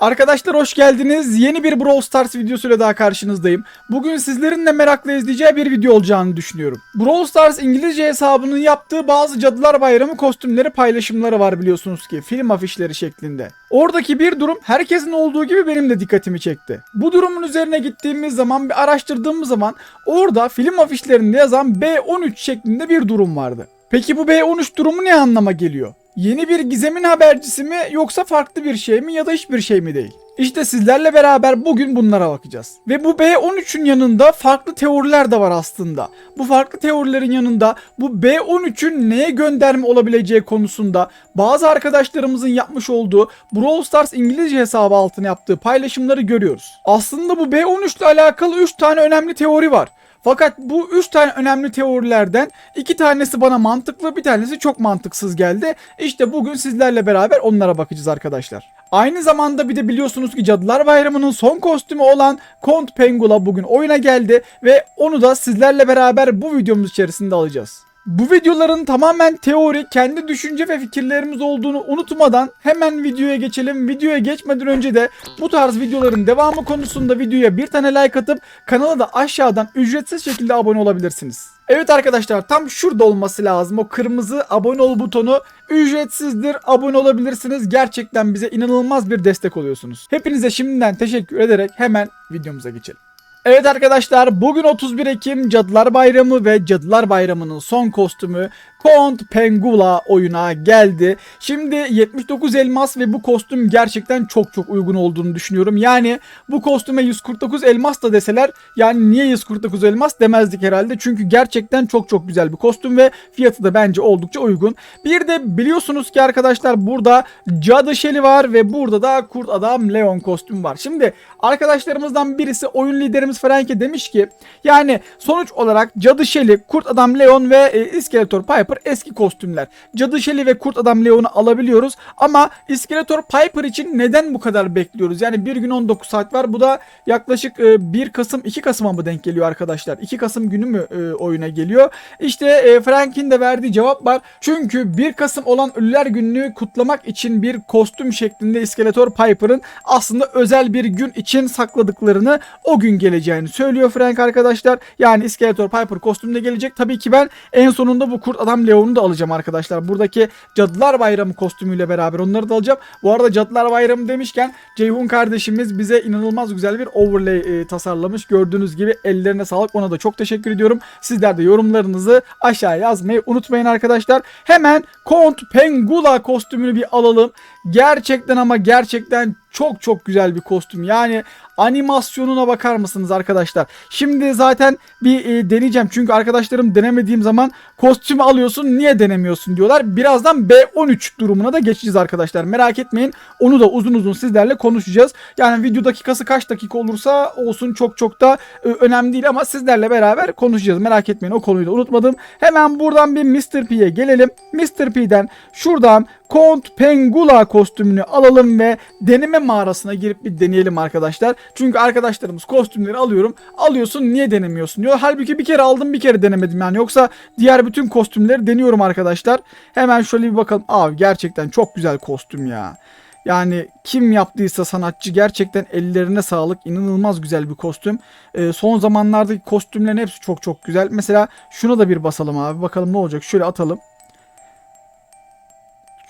Arkadaşlar hoş geldiniz. Yeni bir Brawl Stars videosuyla daha karşınızdayım. Bugün sizlerin de merakla izleyeceği bir video olacağını düşünüyorum. Brawl Stars İngilizce hesabının yaptığı bazı Cadılar Bayramı kostümleri paylaşımları var biliyorsunuz ki film afişleri şeklinde. Oradaki bir durum herkesin olduğu gibi benim de dikkatimi çekti. Bu durumun üzerine gittiğimiz zaman bir araştırdığımız zaman orada film afişlerinde yazan B13 şeklinde bir durum vardı. Peki bu B13 durumu ne anlama geliyor? Yeni bir gizemin habercisi mi yoksa farklı bir şey mi ya da hiçbir şey mi değil? İşte sizlerle beraber bugün bunlara bakacağız. Ve bu B13'ün yanında farklı teoriler de var aslında. Bu farklı teorilerin yanında bu B13'ün neye gönderme olabileceği konusunda bazı arkadaşlarımızın yapmış olduğu Brawl Stars İngilizce hesabı altına yaptığı paylaşımları görüyoruz. Aslında bu B13 ile alakalı 3 tane önemli teori var. Fakat bu 3 tane önemli teorilerden 2 tanesi bana mantıklı bir tanesi çok mantıksız geldi. İşte bugün sizlerle beraber onlara bakacağız arkadaşlar. Aynı zamanda bir de biliyorsunuz ki Cadılar Bayramı'nın son kostümü olan Kont Pengula bugün oyuna geldi ve onu da sizlerle beraber bu videomuz içerisinde alacağız. Bu videoların tamamen teori, kendi düşünce ve fikirlerimiz olduğunu unutmadan hemen videoya geçelim. Videoya geçmeden önce de bu tarz videoların devamı konusunda videoya bir tane like atıp kanala da aşağıdan ücretsiz şekilde abone olabilirsiniz. Evet arkadaşlar tam şurada olması lazım. O kırmızı abone ol butonu ücretsizdir. Abone olabilirsiniz. Gerçekten bize inanılmaz bir destek oluyorsunuz. Hepinize şimdiden teşekkür ederek hemen videomuza geçelim. Evet arkadaşlar bugün 31 Ekim Cadılar Bayramı ve Cadılar Bayramı'nın son kostümü Kont Pengula oyuna geldi. Şimdi 79 elmas ve bu kostüm gerçekten çok çok uygun olduğunu düşünüyorum. Yani bu kostüme 149 elmas da deseler yani niye 149 elmas demezdik herhalde. Çünkü gerçekten çok çok güzel bir kostüm ve fiyatı da bence oldukça uygun. Bir de biliyorsunuz ki arkadaşlar burada Cadı Shelly var ve burada da Kurt Adam Leon kostüm var. Şimdi arkadaşlarımızdan birisi oyun liderimiz Frank'e demiş ki yani sonuç olarak Cadı Shelly, Kurt Adam Leon ve e, İskeletor Piper eski kostümler. Cadı Shelly ve Kurt Adam Leon'u alabiliyoruz ama İskeletor Piper için neden bu kadar bekliyoruz? Yani bir gün 19 saat var. Bu da yaklaşık e, 1 Kasım 2 Kasım'a mı denk geliyor arkadaşlar? 2 Kasım günü mü e, oyuna geliyor? İşte e, Frank'in de verdiği cevap var. Çünkü 1 Kasım olan Ölüler Günü'nü kutlamak için bir kostüm şeklinde İskeletor Piper'ın aslında özel bir gün için sakladıklarını o gün geleceğini söylüyor Frank arkadaşlar. Yani İskeletor Piper kostümde gelecek. Tabii ki ben en sonunda bu Kurt Adam Leon'u da alacağım arkadaşlar. Buradaki Cadılar Bayramı kostümüyle beraber onları da alacağım. Bu arada Cadılar Bayramı demişken Ceyhun kardeşimiz bize inanılmaz güzel bir overlay e, tasarlamış. Gördüğünüz gibi ellerine sağlık. Ona da çok teşekkür ediyorum. Sizler de yorumlarınızı aşağıya yazmayı unutmayın arkadaşlar. Hemen Kont Pengula kostümünü bir alalım. Gerçekten ama gerçekten çok çok güzel bir kostüm. Yani animasyonuna bakar mısınız arkadaşlar? Şimdi zaten bir e, deneyeceğim. Çünkü arkadaşlarım denemediğim zaman kostümü alıyorsun niye denemiyorsun diyorlar. Birazdan B13 durumuna da geçeceğiz arkadaşlar. Merak etmeyin. Onu da uzun uzun sizlerle konuşacağız. Yani video dakikası kaç dakika olursa olsun çok çok da e, önemli değil ama sizlerle beraber konuşacağız. Merak etmeyin o konuyu da unutmadım. Hemen buradan bir Mr. P'ye gelelim. Mr. P'den şuradan Kont Pengula kostümünü alalım ve deneme mağarasına girip bir deneyelim arkadaşlar. Çünkü arkadaşlarımız kostümleri alıyorum. Alıyorsun niye denemiyorsun diyor. Halbuki bir kere aldım bir kere denemedim yani. Yoksa diğer bütün kostümleri deniyorum arkadaşlar. Hemen şöyle bir bakalım. Abi gerçekten çok güzel kostüm ya. Yani kim yaptıysa sanatçı gerçekten ellerine sağlık. İnanılmaz güzel bir kostüm. Ee, son zamanlardaki kostümlerin hepsi çok çok güzel. Mesela şuna da bir basalım abi. Bakalım ne olacak. Şöyle atalım.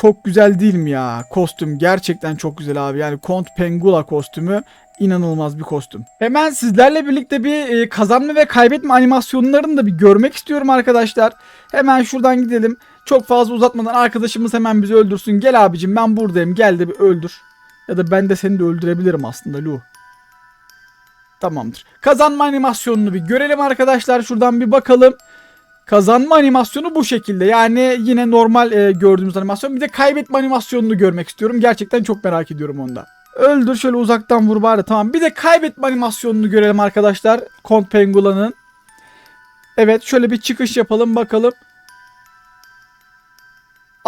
Çok güzel değil mi ya? Kostüm gerçekten çok güzel abi. Yani Kont Pengula kostümü inanılmaz bir kostüm. Hemen sizlerle birlikte bir e, kazanma ve kaybetme animasyonlarını da bir görmek istiyorum arkadaşlar. Hemen şuradan gidelim. Çok fazla uzatmadan arkadaşımız hemen bizi öldürsün. Gel abicim ben buradayım. Gel de bir öldür. Ya da ben de seni de öldürebilirim aslında Lu. Tamamdır. Kazanma animasyonunu bir görelim arkadaşlar. Şuradan bir bakalım. Kazanma animasyonu bu şekilde. Yani yine normal e, gördüğümüz animasyon. Bir de kaybetme animasyonunu görmek istiyorum. Gerçekten çok merak ediyorum onda. Öldür şöyle uzaktan vur bari tamam. Bir de kaybetme animasyonunu görelim arkadaşlar. Kont Pengula'nın. Evet şöyle bir çıkış yapalım bakalım.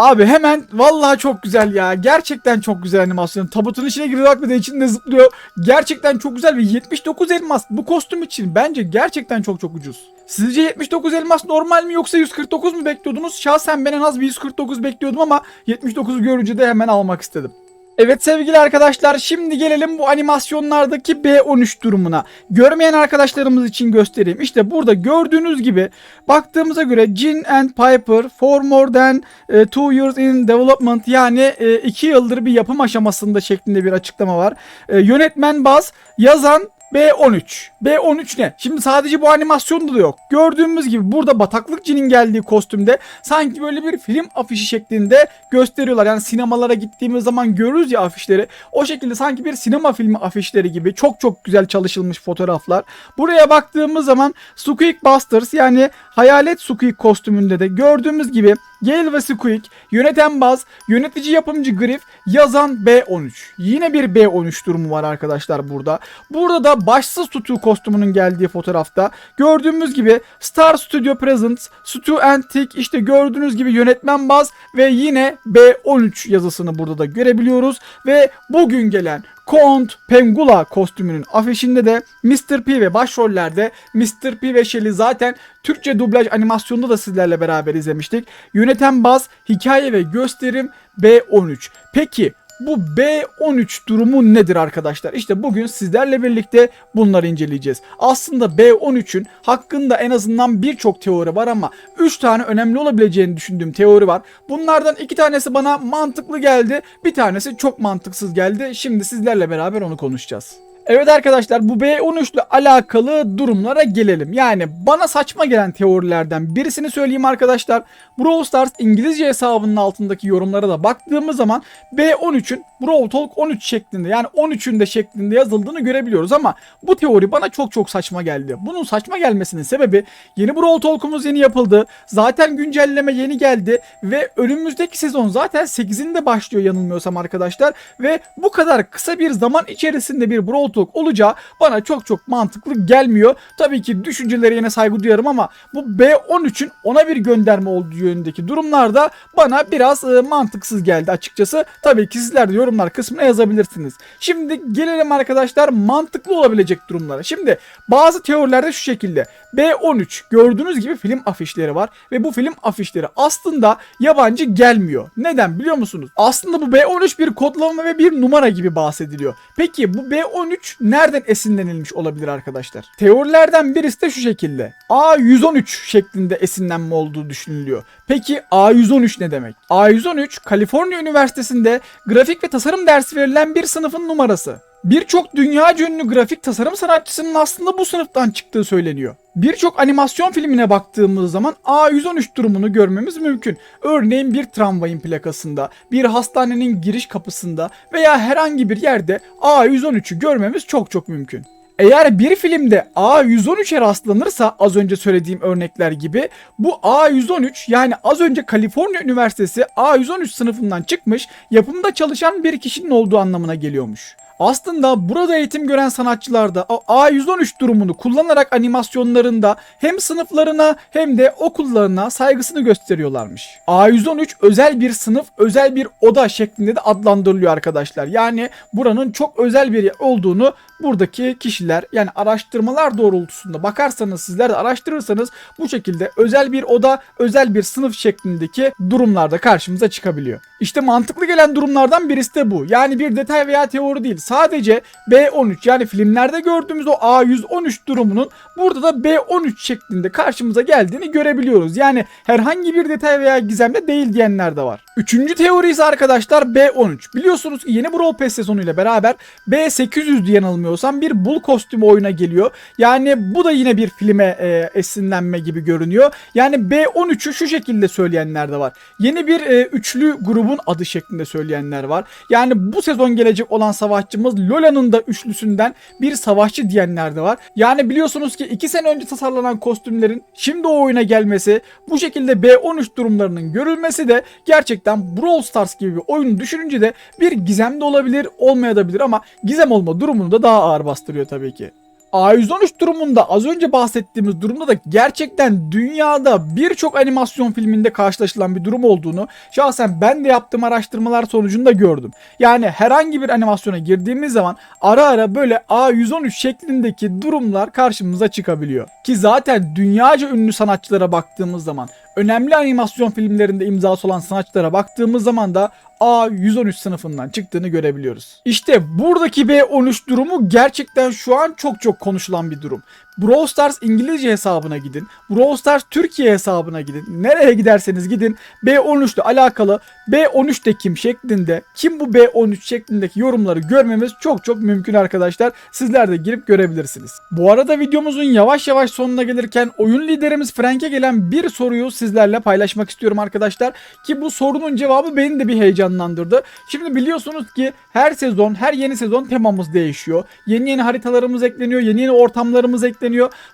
Abi hemen vallahi çok güzel ya. Gerçekten çok güzel animasyon. Tabutun içine giriyor de içinde zıplıyor. Gerçekten çok güzel ve 79 elmas bu kostüm için bence gerçekten çok çok ucuz. Sizce 79 elmas normal mi yoksa 149 mu bekliyordunuz? Şahsen ben en az bir 149 bekliyordum ama 79'u görünce de hemen almak istedim. Evet sevgili arkadaşlar şimdi gelelim bu animasyonlardaki B13 durumuna. Görmeyen arkadaşlarımız için göstereyim. İşte burada gördüğünüz gibi baktığımıza göre Jin and Piper for more than 2 years in development yani 2 yıldır bir yapım aşamasında şeklinde bir açıklama var. E, yönetmen Baz, yazan B13. B13 ne? Şimdi sadece bu animasyonda da yok. Gördüğümüz gibi burada bataklıkçının geldiği kostümde sanki böyle bir film afişi şeklinde gösteriyorlar. Yani sinemalara gittiğimiz zaman görürüz ya afişleri. O şekilde sanki bir sinema filmi afişleri gibi çok çok güzel çalışılmış fotoğraflar. Buraya baktığımız zaman Squeak Busters yani hayalet Squeak kostümünde de gördüğümüz gibi Gale ve Squeak, yöneten Baz, yönetici yapımcı Griff, yazan B13. Yine bir B13 durumu var arkadaşlar burada. Burada da başsız tutu kostümünün geldiği fotoğrafta gördüğümüz gibi Star Studio Presents, Stu Antique işte gördüğünüz gibi yönetmen Baz ve yine B13 yazısını burada da görebiliyoruz. Ve bugün gelen Kont Pengula kostümünün afişinde de Mr. P ve başrollerde Mr. P ve Shelly zaten Türkçe dublaj animasyonunda da sizlerle beraber izlemiştik. Yöneten baz, hikaye ve gösterim B13. Peki bu B13 durumu nedir arkadaşlar? İşte bugün sizlerle birlikte bunları inceleyeceğiz. Aslında B13'ün hakkında en azından birçok teori var ama 3 tane önemli olabileceğini düşündüğüm teori var. Bunlardan 2 tanesi bana mantıklı geldi. Bir tanesi çok mantıksız geldi. Şimdi sizlerle beraber onu konuşacağız. Evet arkadaşlar bu B13 ile alakalı durumlara gelelim. Yani bana saçma gelen teorilerden birisini söyleyeyim arkadaşlar. Brawl Stars İngilizce hesabının altındaki yorumlara da baktığımız zaman B13'ün Brawl Talk 13 şeklinde yani 13'ün de şeklinde yazıldığını görebiliyoruz ama bu teori bana çok çok saçma geldi. Bunun saçma gelmesinin sebebi yeni Brawl Talk'umuz yeni yapıldı. Zaten güncelleme yeni geldi ve önümüzdeki sezon zaten 8'inde başlıyor yanılmıyorsam arkadaşlar ve bu kadar kısa bir zaman içerisinde bir Brawl Talk olacağı bana çok çok mantıklı gelmiyor. Tabii ki düşüncelere yine saygı duyarım ama bu B13'ün ona bir gönderme olduğu yönündeki durumlarda bana biraz e, mantıksız geldi açıkçası. Tabii ki sizler de yorumlar kısmına yazabilirsiniz. Şimdi gelelim arkadaşlar mantıklı olabilecek durumlara. Şimdi bazı teorilerde şu şekilde. B13 gördüğünüz gibi film afişleri var ve bu film afişleri aslında yabancı gelmiyor. Neden biliyor musunuz? Aslında bu B13 bir kodlama ve bir numara gibi bahsediliyor. Peki bu B13 nereden esinlenilmiş olabilir arkadaşlar? Teorilerden birisi de şu şekilde. A113 şeklinde esinlenme olduğu düşünülüyor. Peki A113 ne demek? A113 Kaliforniya Üniversitesi'nde grafik ve tasarım dersi verilen bir sınıfın numarası. Birçok dünya ünlü grafik tasarım sanatçısının aslında bu sınıftan çıktığı söyleniyor. Birçok animasyon filmine baktığımız zaman A113 durumunu görmemiz mümkün. Örneğin bir tramvayın plakasında, bir hastanenin giriş kapısında veya herhangi bir yerde A113'ü görmemiz çok çok mümkün. Eğer bir filmde A113'e rastlanırsa az önce söylediğim örnekler gibi bu A113 yani az önce Kaliforniya Üniversitesi A113 sınıfından çıkmış yapımda çalışan bir kişinin olduğu anlamına geliyormuş. Aslında burada eğitim gören sanatçılar da A113 durumunu kullanarak animasyonlarında hem sınıflarına hem de okullarına saygısını gösteriyorlarmış. A113 özel bir sınıf, özel bir oda şeklinde de adlandırılıyor arkadaşlar. Yani buranın çok özel bir yer olduğunu buradaki kişiler yani araştırmalar doğrultusunda bakarsanız sizler de araştırırsanız bu şekilde özel bir oda, özel bir sınıf şeklindeki durumlarda karşımıza çıkabiliyor. İşte mantıklı gelen durumlardan birisi de bu. Yani bir detay veya teori değil. Sadece B13 yani filmlerde gördüğümüz o A113 durumunun burada da B13 şeklinde karşımıza geldiğini görebiliyoruz. Yani herhangi bir detay veya gizemde değil diyenler de var. Üçüncü teori ise arkadaşlar B13. Biliyorsunuz ki yeni Brawl Pass sezonuyla beraber B800 diye yanılmıyorsam bir bul kostümü oyuna geliyor. Yani bu da yine bir filme e, esinlenme gibi görünüyor. Yani B13'ü şu şekilde söyleyenler de var. Yeni bir e, üçlü grubun adı şeklinde söyleyenler var. Yani bu sezon gelecek olan savaşçımız Lola'nın da üçlüsünden bir savaşçı diyenler de var. Yani biliyorsunuz ki 2 sene önce tasarlanan kostümlerin şimdi o oyuna gelmesi, bu şekilde B13 durumlarının görülmesi de gerçekten Brawl Stars gibi bir oyunu düşününce de bir gizem de olabilir, olmayabilir ama gizem olma durumunu da daha ağır bastırıyor tabii ki. A113 durumunda az önce bahsettiğimiz durumda da gerçekten dünyada birçok animasyon filminde karşılaşılan bir durum olduğunu şahsen ben de yaptığım araştırmalar sonucunda gördüm. Yani herhangi bir animasyona girdiğimiz zaman ara ara böyle A113 şeklindeki durumlar karşımıza çıkabiliyor. Ki zaten dünyaca ünlü sanatçılara baktığımız zaman önemli animasyon filmlerinde imzası olan sanatçılara baktığımız zaman da A113 sınıfından çıktığını görebiliyoruz. İşte buradaki B13 durumu gerçekten şu an çok çok konuşulan bir durum. Brawl Stars İngilizce hesabına gidin. Brawl Stars Türkiye hesabına gidin. Nereye giderseniz gidin. B13 ile alakalı B13 de kim şeklinde kim bu B13 şeklindeki yorumları görmemiz çok çok mümkün arkadaşlar. Sizler de girip görebilirsiniz. Bu arada videomuzun yavaş yavaş sonuna gelirken oyun liderimiz Frank'e gelen bir soruyu sizlerle paylaşmak istiyorum arkadaşlar. Ki bu sorunun cevabı beni de bir heyecanlandırdı. Şimdi biliyorsunuz ki her sezon her yeni sezon temamız değişiyor. Yeni yeni haritalarımız ekleniyor. Yeni yeni ortamlarımız ekleniyor.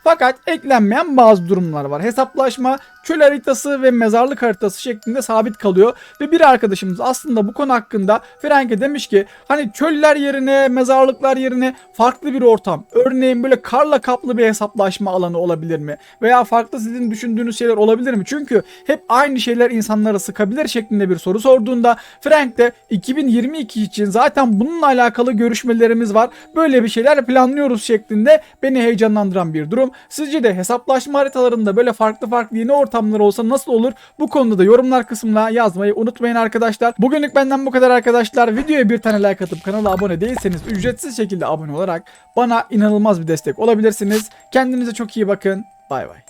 Fakat eklenmeyen bazı durumlar var. Hesaplaşma, çöl haritası ve mezarlık haritası şeklinde sabit kalıyor. Ve bir arkadaşımız aslında bu konu hakkında Frank'e demiş ki hani çöller yerine mezarlıklar yerine farklı bir ortam. Örneğin böyle karla kaplı bir hesaplaşma alanı olabilir mi? Veya farklı sizin düşündüğünüz şeyler olabilir mi? Çünkü hep aynı şeyler insanları sıkabilir şeklinde bir soru sorduğunda Frank de 2022 için zaten bununla alakalı görüşmelerimiz var. Böyle bir şeyler planlıyoruz şeklinde beni heyecanlandıran bir durum. Sizce de hesaplaşma haritalarında böyle farklı farklı yeni ortamlar olsa nasıl olur? Bu konuda da yorumlar kısmına yazmayı unutmayın arkadaşlar. Bugünlük benden bu kadar arkadaşlar. Videoya bir tane like atıp kanala abone değilseniz ücretsiz şekilde abone olarak bana inanılmaz bir destek olabilirsiniz. Kendinize çok iyi bakın. Bay bay.